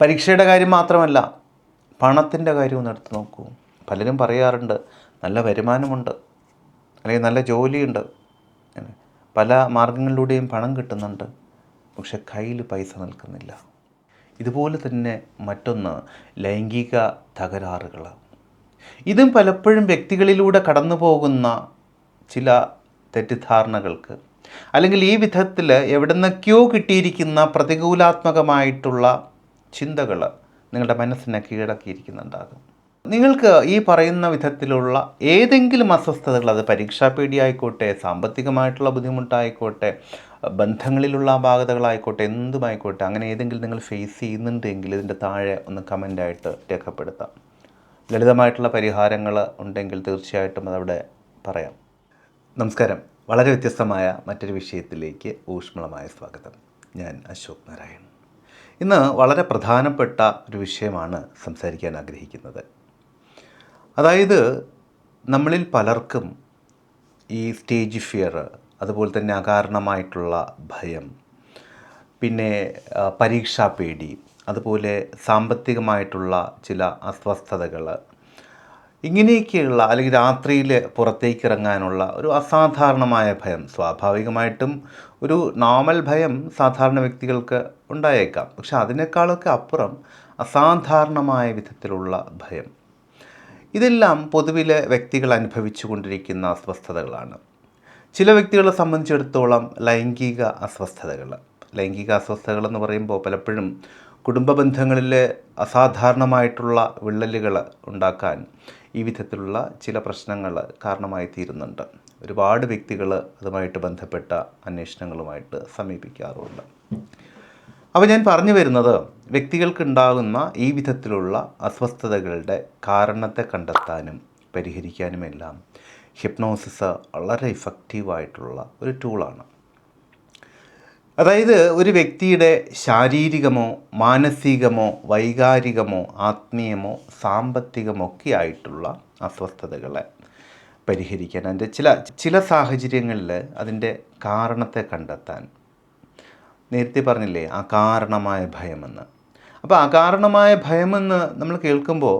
പരീക്ഷയുടെ കാര്യം മാത്രമല്ല പണത്തിന്റെ കാര്യം ഒന്ന് എടുത്ത് നോക്കൂ. പലരും പറയാറുണ്ട് നല്ല വരുമാനമുണ്ട് അല്ലെങ്കിൽ നല്ല ജോലിയുണ്ട് പല മാർഗങ്ങളിലൂടെയും പണം കിട്ടുന്നുണ്ട് പക്ഷെ കയ്യിൽ പൈസ നിൽക്കുന്നില്ല. ഇതുപോലെ തന്നെ മറ്റൊന്ന് ലൈംഗിക തകരാറുകൾ. ഇതും പലപ്പോഴും വ്യക്തികളിലൂടെ കടന്നു പോകുന്ന ചില തെറ്റിദ്ധാരണകൾക്ക് അല്ലെങ്കിൽ ഈ വിധത്തിൽ എവിടുന്നൊക്കെയോ കിട്ടിയിരിക്കുന്ന പ്രതികൂലാത്മകമായിട്ടുള്ള ചിന്തകൾ നിങ്ങളുടെ മനസ്സിനെ കീഴടക്കിയിരിക്കുന്നുണ്ടാകും. നിങ്ങൾക്ക് ഈ പറയുന്ന വിധത്തിലുള്ള ഏതെങ്കിലും അസ്വസ്ഥതകൾ അത് പരീക്ഷാ പേടിയായിക്കോട്ടെ സാമ്പത്തികമായിട്ടുള്ള ബുദ്ധിമുട്ടായിക്കോട്ടെ ബന്ധങ്ങളിലുള്ള അപാകതകളായിക്കോട്ടെ എന്തുമായിക്കോട്ടെ അങ്ങനെ ഏതെങ്കിലും നിങ്ങൾ ഫേസ് ചെയ്യുന്നുണ്ടെങ്കിൽ ഇതിന്റെ താഴെ ഒന്ന് കമന്റായിട്ട് രേഖപ്പെടുത്താം. ലളിതമായിട്ടുള്ള പരിഹാരങ്ങൾ ഉണ്ടെങ്കിൽ തീർച്ചയായിട്ടും അതവിടെ പറയാം. നമസ്കാരം. വളരെ വ്യത്യസ്തമായ മറ്റൊരു വിഷയത്തിലേക്ക് ഊഷ്മളമായ സ്വാഗതം. ഞാൻ അശോക് നാരായൺ ഇന്ന് വളരെ പ്രധാനപ്പെട്ട ഒരു വിഷയമാണ് സംസാരിക്കാൻ ആഗ്രഹിക്കുന്നത്. അതായത് നമ്മളിൽ പലർക്കും ഈ സ്റ്റേജ് ഫിയർ അതുപോലെ തന്നെ അകാരണമായിട്ടുള്ള ഭയം പിന്നെ പരീക്ഷാ പേടി അതുപോലെ സാമ്പത്തികമായിട്ടുള്ള ചില അസ്വസ്ഥതകൾ ഇങ്ങനെയൊക്കെയുള്ള അല്ലെങ്കിൽ രാത്രിയിൽ പുറത്തേക്ക് ഇറങ്ങാനുള്ള ഒരു അസാധാരണമായ ഭയം സ്വാഭാവികമായിട്ടും ഒരു നോർമൽ ഭയം സാധാരണ വ്യക്തികൾക്ക് ഉണ്ടായേക്കാം. പക്ഷെ അതിനേക്കാളൊക്കെ അപ്പുറം അസാധാരണമായ വിധത്തിലുള്ള ഭയം. ഇതെല്ലാം പൊതുവിലെ വ്യക്തികൾ അനുഭവിച്ചു കൊണ്ടിരിക്കുന്ന അസ്വസ്ഥതകളാണ്. ചില വ്യക്തികളെ സംബന്ധിച്ചിടത്തോളം ലൈംഗിക അസ്വസ്ഥതകൾ. ലൈംഗിക അസ്വസ്ഥതകൾ എന്ന് പറയുമ്പോൾ പലപ്പോഴും കുടുംബ ബന്ധങ്ങളിലെ അസാധാരണമായിട്ടുള്ള വിള്ളലുകൾ ഉണ്ടാക്കാൻ ഈ വിധത്തിലുള്ള ചില പ്രശ്നങ്ങൾ കാരണമായി തീരുന്നുണ്ട്. ഒരുപാട് വ്യക്തികൾ അതുമായിട്ട് ബന്ധപ്പെട്ട അന്വേഷണങ്ങളുമായിട്ട് സമീപിക്കാറുണ്ട്. അപ്പോൾ ഞാൻ പറഞ്ഞു വരുന്നത് വ്യക്തികൾക്കുണ്ടാകുന്ന ഈ വിധത്തിലുള്ള അസ്വസ്ഥതകളുടെ കാരണത്തെ കണ്ടെത്താനും പരിഹരിക്കാനുമെല്ലാം ഹിപ്നോസിസ് വളരെ ഇഫക്റ്റീവായിട്ടുള്ള ഒരു ടൂളാണ് അതായത് ഒരു വ്യക്തിയുടെ ശാരീരികമോ മാനസികമോ വൈകാരികമോ ആത്മീയമോ സാമ്പത്തികമോ ഒക്കെ ആയിട്ടുള്ള അസ്വസ്ഥതകളെ പരിഹരിക്കാൻ അതിന്റെ ചില ചില സാഹചര്യങ്ങളിൽ അതിന്റെ കാരണത്തെ കണ്ടെത്താൻ. നേരത്തെ പറഞ്ഞില്ലേ അകാരണമായ ഭയമെന്ന്. അപ്പോൾ അകാരണമായ ഭയമെന്ന് നമ്മൾ കേൾക്കുമ്പോൾ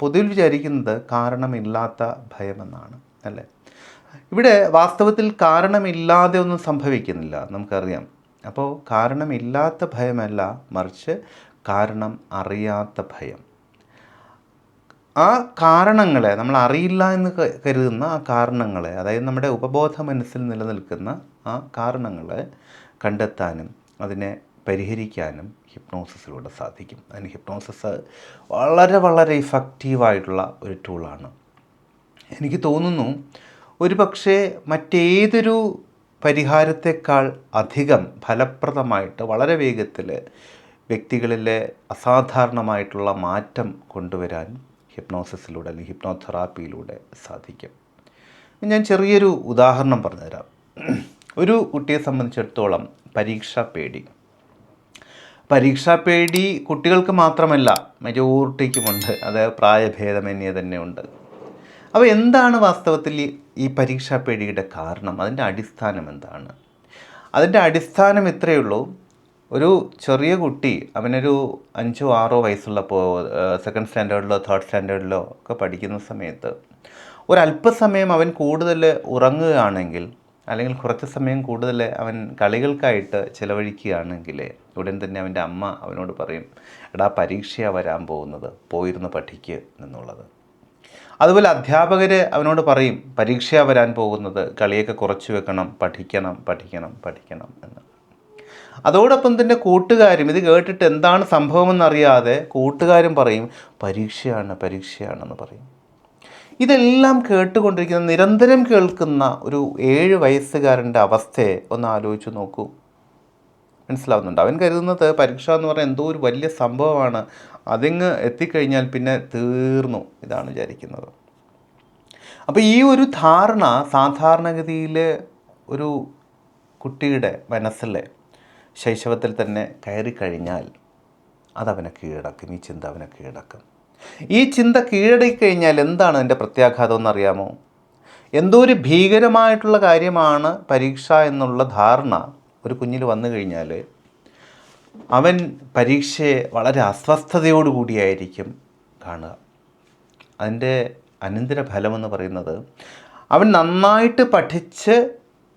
പൊതുവിൽ വിചാരിക്കുന്നത് കാരണമില്ലാത്ത ഭയമെന്നാണ് അല്ലേ? ഇവിടെ വാസ്തവത്തിൽ കാരണമില്ലാതെ ഒന്നും സംഭവിക്കുന്നില്ല നമുക്കറിയാം. അപ്പോൾ കാരണമില്ലാത്ത ഭയമല്ല മറിച്ച് കാരണം അറിയാത്ത ഭയം. ആ കാരണങ്ങളെ നമ്മൾ അറിയില്ല എന്ന് കരുതുന്ന ആ കാരണങ്ങളെ അതായത് നമ്മുടെ ഉപബോധ മനസ്സിൽ നിലനിൽക്കുന്ന ആ കാരണങ്ങളെ കണ്ടെത്താനും അതിനെ പരിഹരിക്കാനും ഹിപ്നോസിസിലൂടെ സാധിക്കും. അതിന് ഹിപ്നോസിസ് വളരെ വളരെ ഇഫക്റ്റീവായിട്ടുള്ള ഒരു ടൂളാണ് എനിക്ക് തോന്നുന്നു ഒരു പക്ഷേ മറ്റേതൊരു പരിഹാരത്തെക്കാൾ അധികം ഫലപ്രദമായിട്ട് വളരെ വേഗത്തിൽ വ്യക്തികളിലെ അസാധാരണമായിട്ടുള്ള മാറ്റം കൊണ്ടുവരാൻ ഹിപ്നോസിസിലൂടെ അല്ലെങ്കിൽ ഹിപ്നോതെറാപ്പിയിലൂടെ സാധിക്കും. ഞാൻ ചെറിയൊരു ഉദാഹരണം പറഞ്ഞുതരാം. ഒരു കുട്ടിയെ സംബന്ധിച്ചിടത്തോളം പരീക്ഷാ പേടി. പരീക്ഷാ പേടി കുട്ടികൾക്ക് മാത്രമല്ല മെജോറിറ്റിക്കുമുണ്ട് അത് പ്രായഭേദമന്യേ തന്നെ ഉണ്ട്. അപ്പോൾ എന്താണ് വാസ്തവത്തിൽ ഈ- പരീക്ഷാ പേടിയുടെ കാരണം? അതിന്റെ അടിസ്ഥാനം എന്താണ്? അതിന്റെ അടിസ്ഥാനം ഇത്രയേ ഉള്ളൂ. ഒരു ചെറിയ കുട്ടി അവനൊരു അഞ്ചോ ആറോ വയസ്സുള്ളപ്പോൾ സെക്കൻഡ് സ്റ്റാൻഡേർഡിലോ തേർഡ് സ്റ്റാൻഡേർഡിലോ ഒക്കെ പഠിക്കുന്ന സമയത്ത് ഒരല്പസമയം അവൻ കൂടുതൽ ഉറങ്ങുകയാണെങ്കിൽ അല്ലെങ്കിൽ കുറച്ച് സമയം കൂടുതൽ അവൻ കളികൾക്കായിട്ട് ചിലവഴിക്കുകയാണെങ്കിൽ ഉടൻ തന്നെ അവന്റെ അമ്മ അവനോട് പറയും എടാ പരീക്ഷയാണ് വരാൻ പോകുന്നത്. പോയിരുന്ന് പഠിക്കുക എന്നുള്ളത്. അതുപോലെ അധ്യാപകർ അവനോട് പറയും പരീക്ഷയാണ് വരാൻ പോകുന്നത്. കളിയൊക്കെ കുറച്ച് വെക്കണം. പഠിക്കണം പഠിക്കണം പഠിക്കണം. എന്ന്. അതോടൊപ്പം തന്നെ കൂട്ടുകാരും ഇത് കേട്ടിട്ട് എന്താണ് സംഭവമെന്നറിയാതെ കൂട്ടുകാരും പറയും പരീക്ഷയാണ് പരീക്ഷയാണെന്ന് പറയും. ഇതെല്ലാം കേട്ടുകൊണ്ടിരിക്കുന്ന നിരന്തരം കേൾക്കുന്ന ഒരു ഏഴ് വയസ്സുകാരന്റെ അവസ്ഥയെ ഒന്ന് ആലോചിച്ച് നോക്കൂ. മനസ്സിലാവുന്നുണ്ട്. അവൻ കരുതുന്നത് പരീക്ഷ എന്ന് പറഞ്ഞാൽ എന്തോ ഒരു വലിയ സംഭവമാണ്. അതിങ്ങ് എത്തിക്കഴിഞ്ഞാൽ പിന്നെ തീർന്നു ഇതാണ് വിചാരിക്കുന്നത്. അപ്പോൾ ഈ ഒരു ധാരണ സാധാരണഗതിയിൽ ഒരു കുട്ടിയുടെ മനസ്സിൽ ശൈശവത്തിൽ തന്നെ കയറി കഴിഞ്ഞാൽ അതവനെ കീഴടക്കും. ഈ ചിന്ത അവനെ കീഴടക്കും. ഈ ചിന്ത കീഴടക്കി കഴിഞ്ഞാൽ എന്താണ് അതിന്റെ പ്രത്യാഘാതം എന്നറിയാമോ? എന്തോ ഒരു ഭീകരമായിട്ടുള്ള കാര്യമാണ് പരീക്ഷ എന്നുള്ള ധാരണ ഒരു കുഞ്ഞിൽ വന്നു കഴിഞ്ഞാൽ അവൻ പരീക്ഷയെ വളരെ അസ്വസ്ഥതയോടുകൂടിയായിരിക്കും കാണുക. അതിന്റെ അനന്തര ഫലമെന്ന് പറയുന്നത് അവൻ നന്നായിട്ട് പഠിച്ച്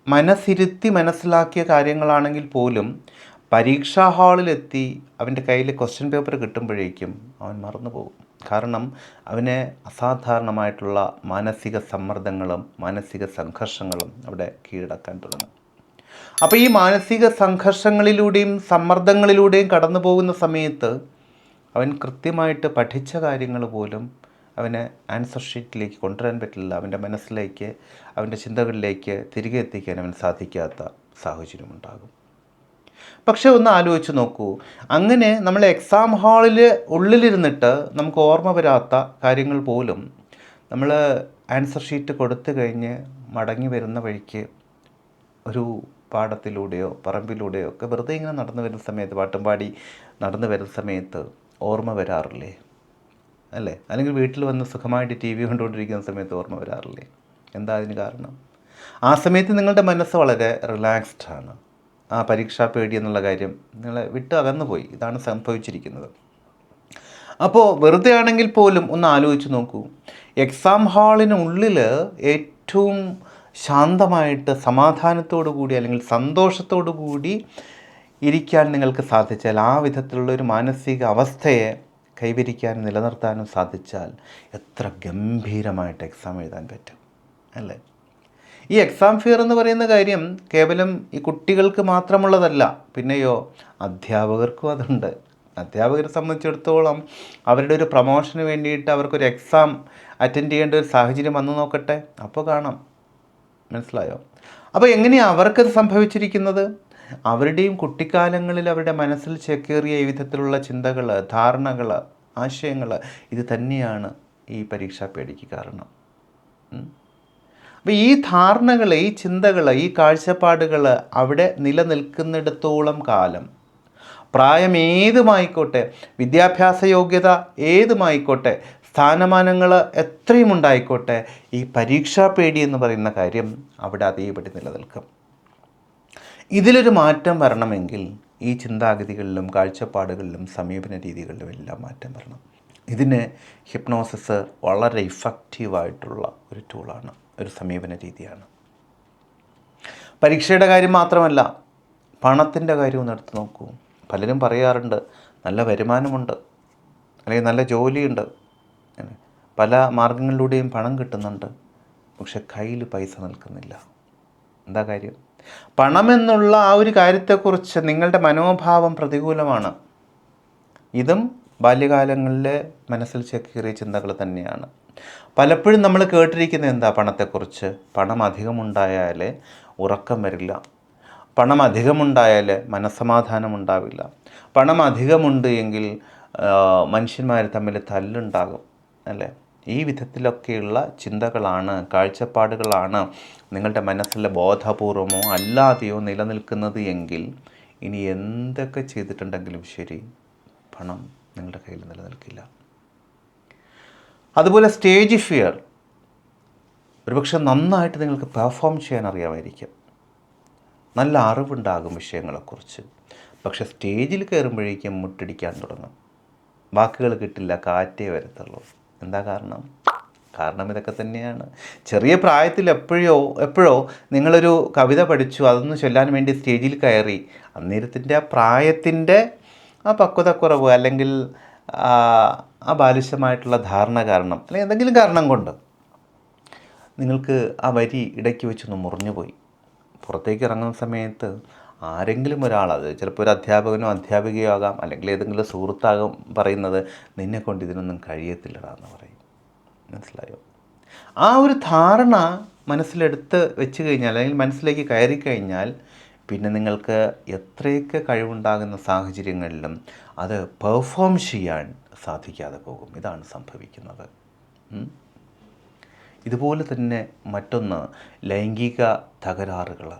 മനസ്സിരുത്തി മനസ്സിലാക്കിയ കാര്യങ്ങളാണെങ്കിൽ പോലും പരീക്ഷാ ഹാളിലെത്തി അവന്റെ കയ്യിൽ ക്വസ്റ്റ്യൻ പേപ്പർ കിട്ടുമ്പോഴേക്കും അവൻ മറന്നു പോകും. കാരണം അവന് അസാധാരണമായിട്ടുള്ള മാനസിക സമ്മർദ്ദങ്ങളും മാനസിക സംഘർഷങ്ങളും അവിടെ കീഴടക്കാൻ തുടങ്ങും. അപ്പോൾ ഈ മാനസിക സംഘർഷങ്ങളിലൂടെയും സമ്മർദ്ദങ്ങളിലൂടെയും കടന്നു പോകുന്ന സമയത്ത് അവൻ കൃത്യമായിട്ട് പഠിച്ച കാര്യങ്ങൾ പോലും അവന് ആൻസർ ഷീറ്റിലേക്ക് കൊണ്ടുവരാൻ പറ്റില്ല. അവന്റെ മനസ്സിലേക്ക് അവന്റെ ചിന്തകളിലേക്ക് തിരികെ എത്തിക്കാൻ അവൻ സാധിക്കാത്ത സാഹചര്യമുണ്ടാകും പക്ഷേ ഒന്ന് ആലോചിച്ച് നോക്കൂ. അങ്ങനെ നമ്മൾ എക്സാം ഹാളിൽ ഉള്ളിലിരുന്നിട്ട് നമുക്ക് ഓർമ്മ വരാത്ത കാര്യങ്ങൾ പോലും നമ്മൾ ആൻസർ ഷീറ്റ് കൊടുത്തു കഴിഞ്ഞ് മടങ്ങി വരുന്ന വഴിക്ക് ഒരു പാടത്തിലൂടെയോ പറമ്പിലൂടെയോ ഒക്കെ വെറുതെ ഇങ്ങനെ നടന്നു വരുന്ന സമയത്ത് പാട്ടും പാടി നടന്നു വരുന്ന സമയത്ത് ഓർമ്മ വരാറില്ലേ? അല്ലേ? അല്ലെങ്കിൽ വീട്ടിൽ വന്ന് സുഖമായിട്ട് ടി വി കണ്ടുകൊണ്ടിരിക്കുന്ന സമയത്ത് ഓർമ്മ വരാറില്ലേ? എന്താ അതിന് കാരണം? ആ സമയത്ത് നിങ്ങളുടെ മനസ്സ് വളരെ റിലാക്സ്ഡ് ആണ്. ആ പരീക്ഷാ പേടി എന്നുള്ള കാര്യം നിങ്ങളെ വിട്ട് അകന്നുപോയി ഇതാണ് സംഭവിച്ചിരിക്കുന്നത്. അപ്പോൾ വെറുതെ ആണെങ്കിൽ പോലും ഒന്ന് ആലോചിച്ച് നോക്കൂ. എക്സാം ഹാളിനുള്ളിൽ ഏറ്റവും ശാന്തമായിട്ട് സമാധാനത്തോടു കൂടി അല്ലെങ്കിൽ സന്തോഷത്തോടു കൂടി ഇരിക്കാൻ നിങ്ങൾക്ക് സാധിച്ചാൽ ആ വിധത്തിലുള്ള ഒരു മാനസിക അവസ്ഥയെ കൈവരിക്കാനും നിലനിർത്താനും സാധിച്ചാൽ എത്ര ഗംഭീരമായിട്ട് എക്സാം എഴുതാൻ പറ്റും അല്ലേ? ഈ എക്സാം ഫിയർ എന്ന് പറയുന്ന കാര്യം കേവലം ഈ കുട്ടികൾക്ക് മാത്രമുള്ളതല്ല പിന്നെയോ അധ്യാപകർക്കും അതുണ്ട്. അധ്യാപകരെ സംബന്ധിച്ചിടത്തോളം അവരുടെ ഒരു പ്രൊമോഷന് വേണ്ടിയിട്ട് അവർക്കൊരു എക്സാം അറ്റൻഡ് ചെയ്യേണ്ട ഒരു സാഹചര്യം വന്നു നോക്കട്ടെ അപ്പോൾ കാണാം. മനസ്സിലായോ? അപ്പോൾ എങ്ങനെയാണ് അവർക്കത് സംഭവിച്ചിരിക്കുന്നത്? അവരുടെയും കുട്ടിക്കാലങ്ങളിൽ അവരുടെ മനസ്സിൽ ചേക്കേറിയ വിധത്തിലുള്ള ചിന്തകൾ ധാരണകൾ ആശയങ്ങൾ ഇത് തന്നെയാണ് ഈ പരീക്ഷാ പേടിക്ക് കാരണം. അപ്പോൾ ഈ ധാരണകൾ ഈ ചിന്തകൾ ഈ കാഴ്ചപ്പാടുകൾ അവിടെ നിലനിൽക്കുന്നിടത്തോളം കാലം പ്രായം ഏതുമായിക്കോട്ടെ വിദ്യാഭ്യാസ യോഗ്യത ഏതുമായിക്കോട്ടെ സ്ഥാനമാനങ്ങൾ എത്രയും ഉണ്ടായിക്കോട്ടെ ഈ പരീക്ഷാ പേടി എന്ന് പറയുന്ന കാര്യം അവിടെ അതേപടി നിലനിൽക്കും. ഇതിലൊരു മാറ്റം വരണമെങ്കിൽ ഈ ചിന്താഗതികളിലും കാഴ്ചപ്പാടുകളിലും സമീപന രീതികളിലും എല്ലാം മാറ്റം വരണം. ഇതിന് ഹിപ്നോസിസ് വളരെ ഇഫക്റ്റീവായിട്ടുള്ള ഒരു ടൂളാണ് ഒരു സമീപന രീതിയാണ്. പരീക്ഷയുടെ കാര്യം മാത്രമല്ല പണത്തിന്റെ കാര്യം ഒന്ന് എടുത്ത് നോക്കൂ. പലരും പറയാറുണ്ട് നല്ല വരുമാനമുണ്ട് അല്ലെങ്കിൽ നല്ല ജോലിയുണ്ട് പല മാർഗങ്ങളിലൂടെയും പണം കിട്ടുന്നുണ്ട്. പക്ഷെ കയ്യിൽ പൈസ നിൽക്കുന്നില്ല. എന്താ കാര്യം? പണമെന്നുള്ള ആ ഒരു കാര്യത്തെക്കുറിച്ച് നിങ്ങളുടെ മനോഭാവം പ്രതികൂലമാണ്. ഇതും ബാല്യകാലങ്ങളിലെ മനസ്സിൽ ചെക്കേറിയ ചിന്തകൾ തന്നെയാണ്. പലപ്പോഴും നമ്മൾ കേട്ടിരിക്കുന്നത് എന്താ പണത്തെക്കുറിച്ച്? പണം അധികമുണ്ടായാൽ ഉറക്കം വരില്ല. പണം അധികമുണ്ടായാൽ മനസ്സമാധാനം ഉണ്ടാവില്ല. പണം അധികമുണ്ട് എങ്കിൽ മനുഷ്യന്മാർ തമ്മിൽ തല്ലുണ്ടാകും. അല്ലേ? ഈ വിധത്തിലൊക്കെയുള്ള ചിന്തകളാണ് കാഴ്ചപ്പാടുകളാണ് നിങ്ങളുടെ മനസ്സിൽ ബോധപൂർവമോ അല്ലാതെയോ നിലനിൽക്കുന്നത് എങ്കിൽ ഇനി എന്തൊക്കെ ചെയ്തിട്ടുണ്ടെങ്കിലും ശരി പണം നിങ്ങളുടെ കയ്യിൽ നിലനിൽക്കില്ല. അതുപോലെ സ്റ്റേജ് ഫിയർ ഒരുപക്ഷെ നന്നായിട്ട് നിങ്ങൾക്ക് പെർഫോം ചെയ്യാൻ അറിയാമായിരിക്കും. നല്ല അറിവുണ്ടാകും വിഷയങ്ങളെക്കുറിച്ച്. പക്ഷെ സ്റ്റേജിൽ കയറുമ്പോഴേക്കും മുട്ടിടിക്കാൻ തുടങ്ങും. വാക്കുകൾ കിട്ടില്ല കാറ്റേ വരത്തുള്ളൂ. എന്താ കാരണം? കാരണം ഇതൊക്കെ തന്നെയാണ്. ചെറിയ പ്രായത്തിൽ എപ്പോഴോ എപ്പോഴോ നിങ്ങളൊരു കവിത പഠിച്ചു അതൊന്ന് ചൊല്ലാൻ വേണ്ടി സ്റ്റേജിൽ കയറി അന്നേരത്തിന്റെ ആ പ്രായത്തിന്റെ ആ പക്വതക്കുറവ് അല്ലെങ്കിൽ ആ ബാലിശമായിട്ടുള്ള ധാരണ കാരണം അല്ലെങ്കിൽ എന്തെങ്കിലും കാരണം കൊണ്ട് നിങ്ങൾക്ക് ആ വരി ഇടയ്ക്ക് വെച്ചൊന്ന് മുറിഞ്ഞു പോയി പുറത്തേക്ക് ഇറങ്ങുന്ന സമയത്ത് ആരെങ്കിലും ഒരാൾ അത് ചിലപ്പോൾ ഒരു അധ്യാപകനോ അധ്യാപികയോ ആകാം അല്ലെങ്കിൽ ഏതെങ്കിലും സുഹൃത്താകും പറയുന്നത് നിന്നെ കൊണ്ട് ഇതിനൊന്നും കഴിയത്തില്ലടാ എന്ന് പറയും. മനസ്സിലായോ? ആ ഒരു ധാരണ മനസ്സിലെടുത്ത് വെച്ച് കഴിഞ്ഞാൽ അല്ലെങ്കിൽ മനസ്സിലേക്ക് കയറി കഴിഞ്ഞാൽ പിന്നെ നിങ്ങൾക്ക് എത്രയൊക്കെ കഴിവുണ്ടാകുന്ന സാഹചര്യങ്ങളിലും അത് പെർഫോം ചെയ്യാൻ സാധിക്കാതെ പോകും. ഇതാണ് സംഭവിക്കുന്നത്. ഇതുപോലെ തന്നെ മറ്റൊന്ന് ലൈംഗിക തകരാറുകൾ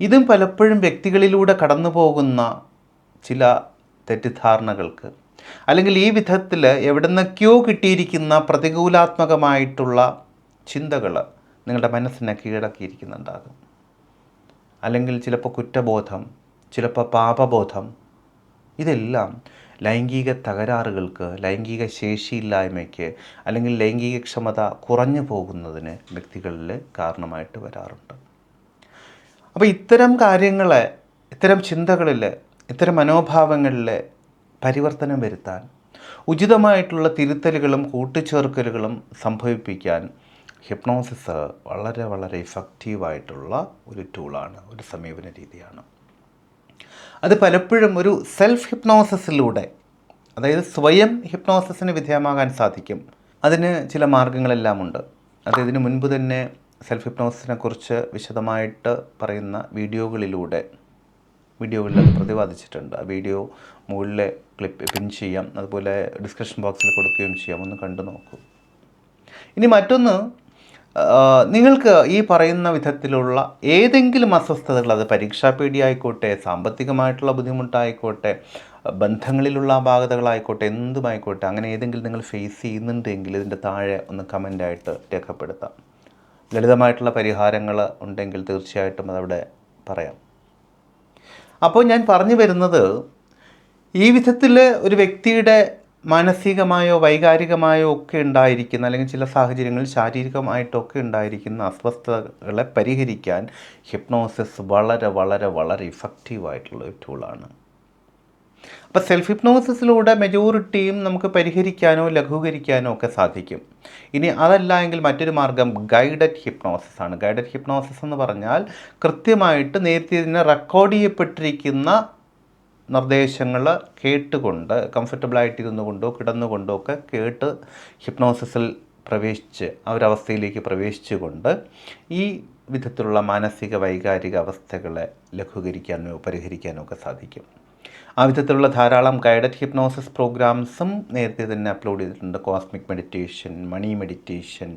ഇതും പലപ്പോഴും വ്യക്തികളിലൂടെ കടന്നു പോകുന്ന ചില തെറ്റിദ്ധാരണകൾക്ക്. അല്ലെങ്കിൽ ഈ വിധത്തിൽ എവിടുന്നൊക്കെയോ കിട്ടിയിരിക്കുന്ന പ്രതികൂലാത്മകമായിട്ടുള്ള ചിന്തകൾ നിങ്ങളുടെ മനസ്സിനെ കീഴടക്കിയിരിക്കുന്നുണ്ടാകും. അല്ലെങ്കിൽ ചിലപ്പോൾ കുറ്റബോധം ചിലപ്പോൾ പാപബോധം. ഇതെല്ലാം ലൈംഗിക തകരാറുകൾക്ക് ലൈംഗിക ശേഷിയില്ലായ്മയ്ക്ക് അല്ലെങ്കിൽ ലൈംഗിക ക്ഷമത കുറഞ്ഞു പോകുന്നതിന് വ്യക്തികളിൽ കാരണമായിട്ട് വരാറുണ്ട്. അപ്പോൾ ഇത്തരം കാര്യങ്ങളെ ഇത്തരം ചിന്തകളിൽ ഇത്തരം മനോഭാവങ്ങളിൽ പരിവർത്തനം വരുത്താൻ ഉചിതമായിട്ടുള്ള തിരുത്തലുകളും കൂട്ടിച്ചേർക്കലുകളും സംഭവിപ്പിക്കാൻ ഹിപ്നോസിസ് വളരെ വളരെ ഇഫക്റ്റീവായിട്ടുള്ള ഒരു ടൂളാണ് ഒരു സമീപന രീതിയാണ്. അത് പലപ്പോഴും ഒരു സെൽഫ് ഹിപ്നോസിസിലൂടെ അതായത് സ്വയം ഹിപ്നോസിസിന് വിധേയമാകാൻ സാധിക്കും. അതിന് ചില മാർഗങ്ങളെല്ലാം ഉണ്ട് അത് ഇതിനു മുൻപ് തന്നെ സെൽഫ് ഹിപ്നോസിനെ കുറിച്ച് വിശദമായിട്ട് പറയുന്ന വീഡിയോകളിലൂടെ വീഡിയോകളിൽ അത് പ്രതിപാദിച്ചിട്ടുണ്ട്. ആ വീഡിയോ മുകളിലെ ക്ലിപ്പ് പിൻ ചെയ്യാം അതുപോലെ ഡിസ്ക്രിപ്ഷൻ ബോക്സിൽ കൊടുക്കുകയും ചെയ്യാം. ഒന്ന് കണ്ടു നോക്കൂ. ഇനി മറ്റൊന്ന് നിങ്ങൾക്ക് ഈ പറയുന്ന വിധത്തിലുള്ള ഏതെങ്കിലും അസ്വസ്ഥതകൾ അത് പരീക്ഷാ പേടിയായിക്കോട്ടെ സാമ്പത്തികമായിട്ടുള്ള ബുദ്ധിമുട്ടായിക്കോട്ടെ ബന്ധങ്ങളിലുള്ള അപാകതകളായിക്കോട്ടെ എന്തുമായിക്കോട്ടെ അങ്ങനെ ഏതെങ്കിലും നിങ്ങൾ ഫേസ് ചെയ്യുന്നുണ്ടെങ്കിൽ ഇതിന്റെ താഴെ ഒന്ന് കമന്റായിട്ട് രേഖപ്പെടുത്താം. ലളിതമായിട്ടുള്ള പരിഹാരങ്ങൾ ഉണ്ടെങ്കിൽ തീർച്ചയായിട്ടും അതവിടെ പറയാം. അപ്പോൾ ഞാൻ പറഞ്ഞു വരുന്നത് ഈ വിധത്തിൽ ഒരു വ്യക്തിയുടെ മാനസികമായോ വൈകാരികമായോ ഒക്കെ ഉണ്ടായിരിക്കുന്ന അല്ലെങ്കിൽ ചില സാഹചര്യങ്ങളിൽ ശാരീരികമായിട്ടൊക്കെ ഉണ്ടായിരിക്കുന്ന അസ്വസ്ഥതകളെ പരിഹരിക്കാൻ ഹിപ്നോസിസ് വളരെ വളരെ വളരെ ഇഫക്റ്റീവായിട്ടുള്ള ഒരു ടൂളാണ് അപ്പോൾ സെൽഫ് ഹിപ്നോസിസിലൂടെ മെജോറിറ്റിയും നമുക്ക് പരിഹരിക്കാനോ ലഘൂകരിക്കാനോ ഒക്കെ സാധിക്കും. ഇനി അതല്ല എങ്കിൽ മറ്റൊരു മാർഗം ഗൈഡഡ് ഹിപ്നോസിസ് ആണ്. ഗൈഡഡ് ഹിപ്നോസിസ് എന്ന് പറഞ്ഞാൽ കൃത്യമായിട്ട് നേരത്തെ ഇതിനെ റെക്കോർഡ് ചെയ്യപ്പെട്ടിരിക്കുന്ന നിർദ്ദേശങ്ങൾ കേട്ടുകൊണ്ട് കംഫർട്ടബിളായിട്ടിരുന്നു കൊണ്ടോ കിടന്നുകൊണ്ടോ ഒക്കെ കേട്ട് ഹിപ്നോസിസിൽ പ്രവേശിച്ച് ആ ഒരു അവസ്ഥയിലേക്ക് പ്രവേശിച്ചുകൊണ്ട് ഈ വിധത്തിലുള്ള മാനസിക വൈകാരിക അവസ്ഥകളെ ലഘൂകരിക്കാനോ പരിഹരിക്കാനോ ഒക്കെ സാധിക്കും. ആ വിധത്തിലുള്ള ധാരാളം ഗൈഡഡ് ഹിപ്നോസിസ് പ്രോഗ്രാംസും നേരത്തെ തന്നെ അപ്ലോഡ് ചെയ്തിട്ടുണ്ട്. Cosmic meditation money meditation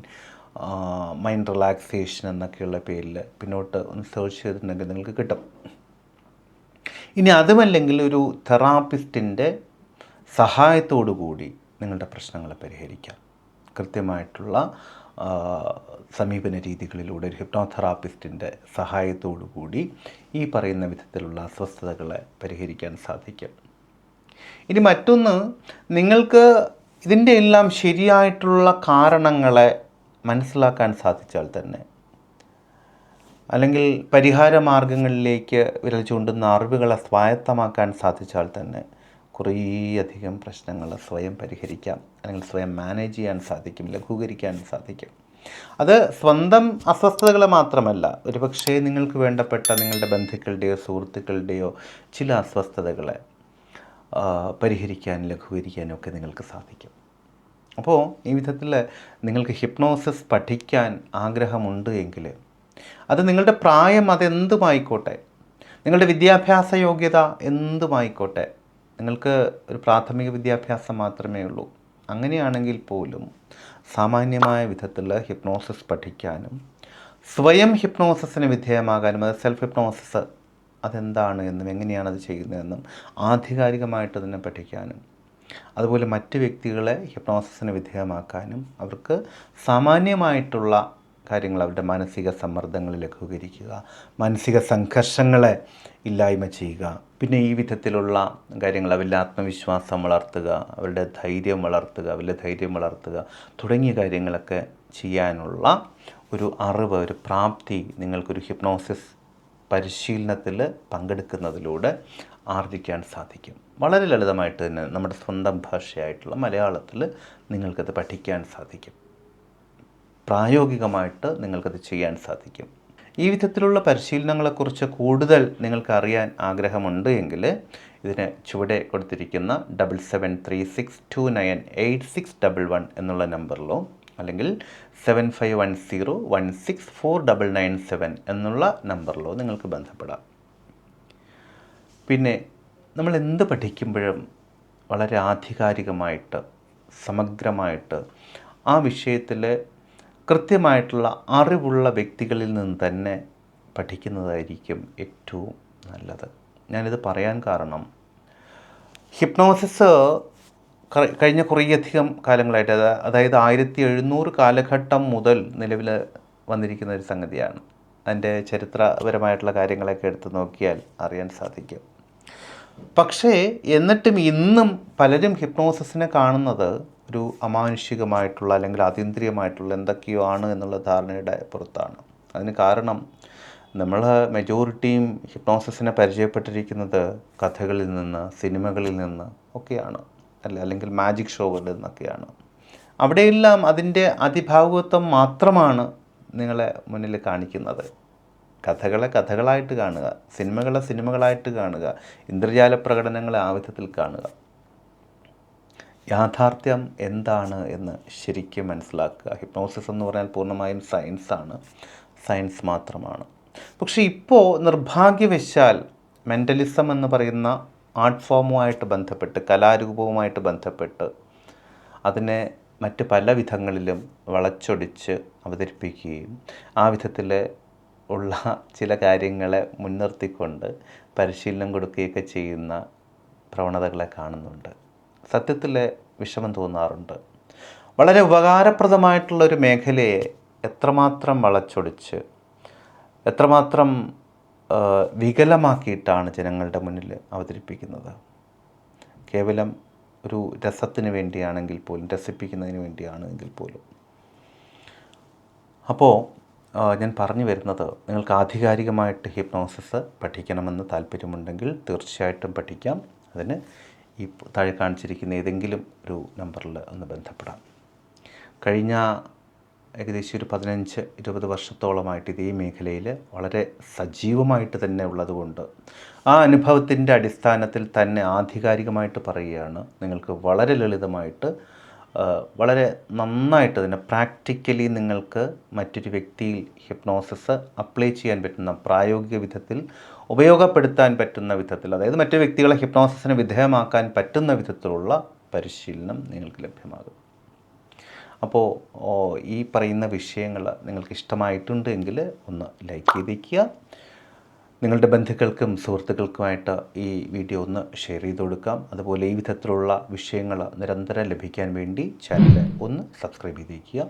mind relaxation എന്നൊക്കെയുള്ള പേരിൽ പിന്നോട്ട് ഒന്ന് സെർച്ച് ചെയ്തിട്ടുണ്ടെങ്കിൽ നിങ്ങൾക്ക് കിട്ടും. ഇനി അതുമല്ലെങ്കിൽ ഒരു തെറാപ്പിസ്റ്റിന്റെ സഹായത്തോടു കൂടി നിങ്ങളുടെ പ്രശ്നങ്ങളെ പരിഹരിക്കാം. കൃത്യമായിട്ടുള്ള സമീപന രീതികളിലൂടെ ഒരു ഹിപ്നോതെറാപ്പിസ്റ്റിന്റെ സഹായത്തോടു കൂടി ഈ പറയുന്ന വിധത്തിലുള്ള അസ്വസ്ഥതകളെ പരിഹരിക്കാൻ സാധിക്കും. ഇനി മറ്റൊന്ന് നിങ്ങൾക്ക് ഇതിന്റെ എല്ലാം ശരിയായിട്ടുള്ള കാരണങ്ങളെ മനസ്സിലാക്കാൻ സാധിച്ചാൽ തന്നെ അല്ലെങ്കിൽ പരിഹാര മാർഗങ്ങളിലേക്ക് വിരൽ ചൂണ്ടുന്ന അറിവുകളെ സ്വായത്തമാക്കാൻ സാധിച്ചാൽ തന്നെ കുറേയധികം പ്രശ്നങ്ങൾ സ്വയം പരിഹരിക്കാം അല്ലെങ്കിൽ സ്വയം മാനേജ് ചെയ്യാൻ സാധിക്കും ലഘൂകരിക്കാൻ സാധിക്കും. അത് സ്വന്തം അസ്വസ്ഥതകളെ മാത്രമല്ല ഒരുപക്ഷേ നിങ്ങൾക്ക് വേണ്ടപ്പെട്ട നിങ്ങളുടെ ബന്ധുക്കളുടെയോ സുഹൃത്തുക്കളുടെയോ ചില അസ്വസ്ഥതകളെ പരിഹരിക്കാൻ ലഘൂകരിക്കാനും ഒക്കെ നിങ്ങൾക്ക് സാധിക്കും. അപ്പോൾ ഈ വിധത്തിൽ നിങ്ങൾക്ക് ഹിപ്നോസിസ് പഠിക്കാൻ ആഗ്രഹമുണ്ട് എങ്കിൽ അത് നിങ്ങളുടെ പ്രായം അതെന്തുമായിക്കോട്ടെ നിങ്ങളുടെ വിദ്യാഭ്യാസ യോഗ്യത എന്തുമായിക്കോട്ടെ നിങ്ങൾക്ക് ഒരു പ്രാഥമിക വിദ്യാഭ്യാസം മാത്രമേ ഉള്ളൂ. അങ്ങനെയാണെങ്കിൽ പോലും സാമാന്യമായ വിധത്തിൽ ഹിപ്നോസിസ് പഠിക്കാനും സ്വയം ഹിപ്നോസിസിന് വിധേയമാകാനും അത് സെൽഫ് ഹിപ്നോസിസ് അതെന്താണ് എന്നും എങ്ങനെയാണ് അത് ചെയ്യുന്നതെന്നും ആധികാരികമായിട്ട് തന്നെ പഠിക്കാനും അതുപോലെ മറ്റ് വ്യക്തികളെ ഹിപ്നോസിസിന് വിധേയമാക്കാനും അവർക്ക് സാമാന്യമായിട്ടുള്ള കാര്യങ്ങൾ അവരുടെ മാനസിക സമ്മർദ്ദങ്ങൾ ലഘൂകരിക്കുക മാനസിക സംഘർഷങ്ങളെ ഇല്ലായ്മ ചെയ്യുക. പിന്നെ ഈ വിധത്തിലുള്ള കാര്യങ്ങൾ അവരുടെ ആത്മവിശ്വാസം വളർത്തുക അവരുടെ ധൈര്യം വളർത്തുക അവരുടെ ധൈര്യം വളർത്തുക തുടങ്ങിയ കാര്യങ്ങളൊക്കെ ചെയ്യാനുള്ള ഒരു അറിവ് ഒരു പ്രാപ്തി നിങ്ങൾക്കൊരു ഹിപ്നോസിസ് പരിശീലനത്തിൽ പങ്കെടുക്കുന്നതിലൂടെ ആർജിക്കാൻ സാധിക്കും. വളരെ ലളിതമായിട്ട് തന്നെ നമ്മുടെ സ്വന്തം ഭാഷയായിട്ടുള്ള മലയാളത്തിൽ നിങ്ങൾക്കത് പഠിക്കാൻ സാധിക്കും. പ്രായോഗികമായിട്ട് നിങ്ങൾക്കത് ചെയ്യാൻ സാധിക്കും. ഈ വിധത്തിലുള്ള പരിശീലനങ്ങളെക്കുറിച്ച് കൂടുതൽ നിങ്ങൾക്ക് അറിയാൻ ആഗ്രഹമുണ്ട് എങ്കിൽ ഇതിന് ചുവടെ കൊടുത്തിരിക്കുന്ന double seven three six two nine eight six double one എന്നുള്ള നമ്പറിലോ അല്ലെങ്കിൽ seven five one zero one six four double nine seven എന്നുള്ള നമ്പറിലോ നിങ്ങൾക്ക് ബന്ധപ്പെടാം. പിന്നെ നമ്മൾ എന്ത് പഠിക്കുമ്പോഴും വളരെ ആധികാരികമായിട്ട് സമഗ്രമായിട്ട് ആ വിഷയത്തിൽ കൃത്യമായിട്ടുള്ള അറിവുള്ള വ്യക്തികളിൽ നിന്ന് തന്നെ പഠിക്കുന്നതായിരിക്കും ഏറ്റവും നല്ലത്. ഞാനിത് പറയാൻ കാരണം ഹിപ്നോസിസ് കഴിഞ്ഞ കുറേയധികം കാലങ്ങളായിട്ട് അതായത് ആയിരത്തി എഴുന്നൂറ് കാലഘട്ടം മുതൽ നിലവിൽ വന്നിരിക്കുന്ന ഒരു സംഗതിയാണ്. അതിന്റെ ചരിത്രപരമായിട്ടുള്ള കാര്യങ്ങളൊക്കെ എടുത്ത് നോക്കിയാൽ അറിയാൻ സാധിക്കും. പക്ഷേ എന്നിട്ടും ഇന്നും പലരും ഹിപ്നോസിസിനെ കാണുന്നത് ഒരു അമാനുഷികമായിട്ടുള്ള അല്ലെങ്കിൽ അതീന്ദ്രിയമായിട്ടുള്ള എന്തൊക്കെയോ ആണ് എന്നുള്ള ധാരണയുടെ പുറത്താണ്. അതിന് കാരണം നമ്മൾ മെജോറിറ്റിയും ഹിപ്നോസിസിനെ പരിചയപ്പെട്ടിരിക്കുന്നത് കഥകളിൽ നിന്ന് സിനിമകളിൽ നിന്ന് ഒക്കെയാണ്. അല്ല അല്ലെങ്കിൽ മാജിക് ഷോകളിൽ നിന്നൊക്കെയാണ്. അവിടെയെല്ലാം അതിന്റെ അതിഭാവുകത്വം മാത്രമാണ് നിങ്ങളെ മുന്നിൽ കാണിക്കുന്നത്. കഥകളെ കഥകളായിട്ട് കാണുക സിനിമകളെ സിനിമകളായിട്ട് കാണുക ഇന്ദ്രജാല പ്രകടനങ്ങളെ ആവശ്യത്തിൽ കാണുക. യാഥാർത്ഥ്യം എന്താണ് എന്ന് ശരിക്കും മനസ്സിലാക്കുക. ഹിപ്നോസിസ് എന്ന് പറഞ്ഞാൽ പൂർണമായും സയൻസാണ് സയൻസ് മാത്രമാണ്. പക്ഷേ ഇപ്പോൾ നിർഭാഗ്യവശാൽ മെന്റലിസം എന്ന് പറയുന്ന ആർട്ട് ഫോമുമായിട്ട് ബന്ധപ്പെട്ട് കലാരൂപവുമായിട്ട് ബന്ധപ്പെട്ട് അതിനെ മറ്റ് പല വിധങ്ങളിലും വളച്ചൊടിച്ച് അവതരിപ്പിക്കുകയും ആ വിധത്തിൽ ഉള്ള ചില കാര്യങ്ങളെ മുൻനിർത്തിക്കൊണ്ട് പരിശീലനം കൊടുക്കുകയൊക്കെ ചെയ്യുന്ന പ്രവണതകളെ കാണുന്നുണ്ട്. സത്യത്തിൽ വിഷമം തോന്നാറുണ്ട്. വളരെ ഉപകാരപ്രദമായിട്ടുള്ള ഒരു മേഖലയെ എത്രമാത്രം വളച്ചൊടിച്ച് എത്രമാത്രം വികലമാക്കിയിട്ടാണ് ജനങ്ങളുടെ മുന്നിൽ അവതരിപ്പിക്കുന്നത്. കേവലം ഒരു രസത്തിന് വേണ്ടിയാണെങ്കിൽ പോലും രസിപ്പിക്കുന്നതിന് വേണ്ടിയാണെങ്കിൽ പോലും. അപ്പോൾ ഞാൻ പറഞ്ഞു വരുന്നത് നിങ്ങൾക്ക് ആധികാരികമായിട്ട് ഹിപ്നോസിസ് പഠിക്കണമെന്ന് താല്പര്യമുണ്ടെങ്കിൽ തീർച്ചയായിട്ടും പഠിക്കാം. അതിന് ഈ താഴെ കാണിച്ചിരിക്കുന്ന ഏതെങ്കിലും ഒരു നമ്പറിൽ ഒന്ന് ബന്ധപ്പെടാം. കഴിഞ്ഞ ഏകദേശം ഒരു പതിനഞ്ച് ഇരുപത് വർഷത്തോളമായിട്ട് ഇതേ മേഖലയിൽ വളരെ സജീവമായിട്ട് തന്നെ ഉള്ളതുകൊണ്ട് ആ അനുഭവത്തിന്റെ അടിസ്ഥാനത്തിൽ തന്നെ ആധികാരികമായിട്ട് പറയുകയാണ്. നിങ്ങൾക്ക് വളരെ ലളിതമായിട്ട് വളരെ നന്നായിട്ട് തന്നെ പ്രാക്ടിക്കലി നിങ്ങൾക്ക് മറ്റൊരു വ്യക്തിയിൽ ഹിപ്നോസിസ് അപ്ലൈ ചെയ്യാൻ പറ്റുന്ന പ്രായോഗിക വിധത്തിൽ ഉപയോഗപ്പെടുത്താൻ പറ്റുന്ന വിധത്തിൽ അതായത് മറ്റു വ്യക്തികളെ ഹിപ്നോസിസിന് വിധേയമാക്കാൻ പറ്റുന്ന വിധത്തിലുള്ള പരിശീലനം നിങ്ങൾക്ക് ലഭ്യമാകും. അപ്പോൾ ഈ പറയുന്ന വിഷയങ്ങൾ നിങ്ങൾക്ക് ഇഷ്ടമായിട്ടുണ്ട് എങ്കിൽ ഒന്ന് ലൈക്ക് ചെയ്തേക്കുക. നിങ്ങളുടെ ബന്ധുക്കൾക്കും സുഹൃത്തുക്കൾക്കുമായിട്ട് ഈ വീഡിയോ ഒന്ന് ഷെയർ ചെയ്ത് കൊടുക്കാം. അതുപോലെ ഈ വിധത്തിലുള്ള വിഷയങ്ങൾ നിരന്തരം ലഭിക്കാൻ വേണ്ടി ചാനൽ ഒന്ന് സബ്സ്ക്രൈബ് ചെയ്തേക്കുക.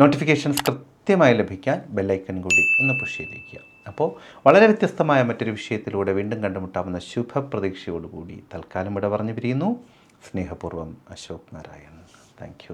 നോട്ടിഫിക്കേഷൻസ് കൃത്യമായി ലഭിക്കാൻ ബെല്ലൈക്കൺ കൂടി ഒന്ന് പുഷ് ചെയ്തേക്കുക. അപ്പോൾ വളരെ വ്യത്യസ്തമായ മറ്റൊരു വിഷയത്തിലൂടെ വീണ്ടും കണ്ടുമുട്ടാവുന്ന ശുഭപ്രതീക്ഷയോടുകൂടി തൽക്കാലം ഇവിടെ പറഞ്ഞു പിരിയുന്നു സ്നേഹപൂർവം അശോക് നാരായൺ താങ്ക്